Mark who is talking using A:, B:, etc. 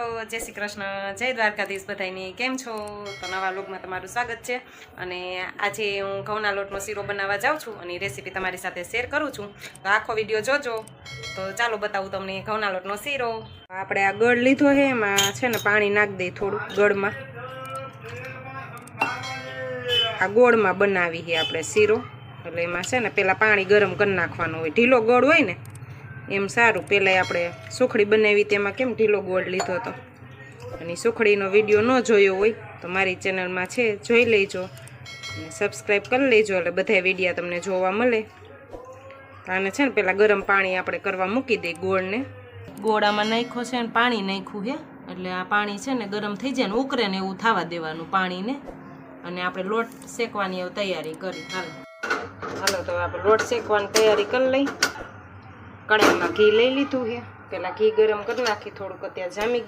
A: હાલો જય શ્રી કૃષ્ણ, જય દ્વારકાધીશ બધાની કેમ છો? તો નવા લોકમાં તમારું સ્વાગત છે. અને આજે હું ઘઉંના લોટનો શીરો બનાવવા જાઉં છું અને રેસીપી તમારી સાથે શેર કરું છું. તો આખો વીડિયો જોજો. તો ચાલો બતાવું તમને ઘઉંના લોટનો શીરો. આપણે આ ગળ લીધો છે, એમાં છે ને પાણી નાખી દઈ થોડું ગળમાં. આ ગોળમાં બનાવી છે આપણે શીરો. એટલે એમાં છે ને પેલા પાણી ગરમ કરી નાખવાનું હોય. ઢીલો ગોળ હોય ને એમ સારું. પહેલાં આપણે સુખડી બનાવી તેમાં કેમ ઢીલો ગોળ લીધો હતો? અને સુખડીનો વીડિયો ન જોયો હોય, તો મારી ચેનલમાં છે, જોઈ લેજો. અને સબસ્ક્રાઈબ કરી લેજો, એટલે બધા વિડીયા તમને જોવા મળે. આને છે ને પહેલાં ગરમ પાણી આપણે કરવા મૂકી દઈએ ગોળને. ગોળામાં નાખ્યો છે ને પાણી નાખ્યું હે. એટલે આ પાણી છે ને ગરમ થઈ જાય ને ઉકરે ને એવું થવા દેવાનું પાણીને. અને આપણે લોટ શેકવાની તૈયારી કરી. હાલો. હાલો, તો આપણે લોટ શેકવાની તૈયારી કરી લઈ કડાઈમાં ઘી લઈ લીધું છે. પેલા ઘી ગરમ કરી નાખી થોડુંક અત્યારે જામી